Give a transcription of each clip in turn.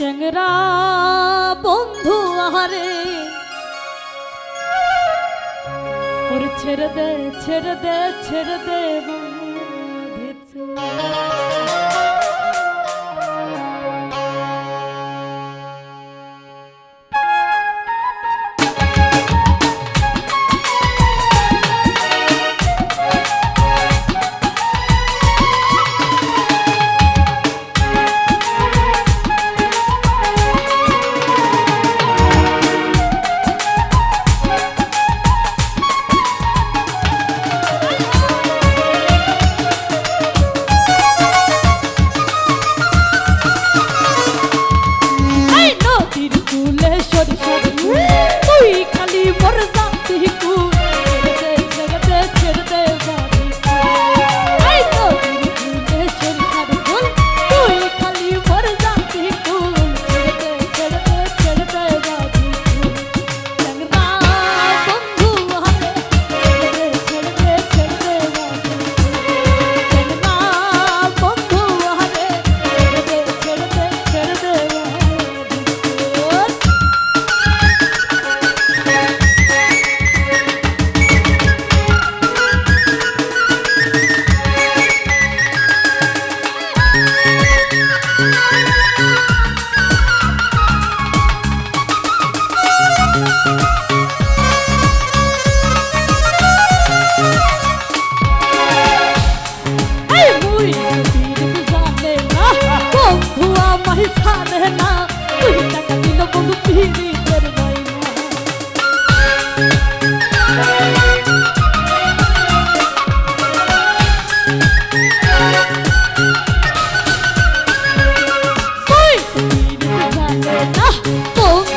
চ্যাংরা বন্ধু আহারে। ওর ছেড়ে দে ছেড়ে দে ছেড়ে দে 不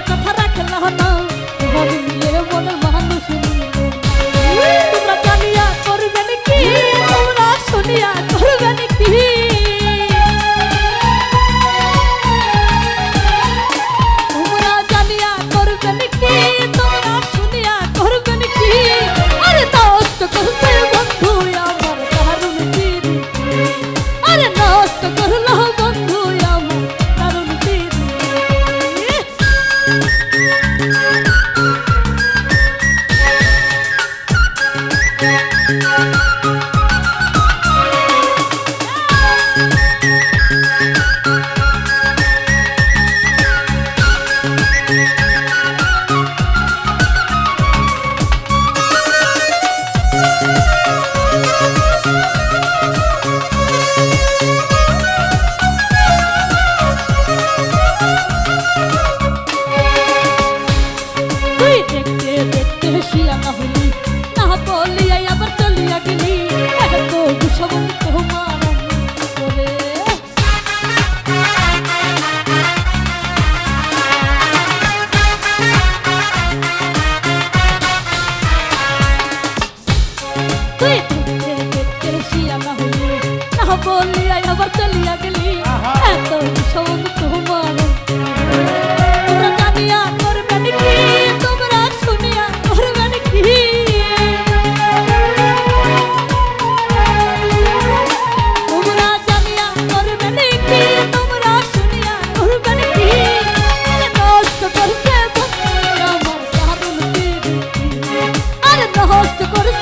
কথা রাখল না। host to go to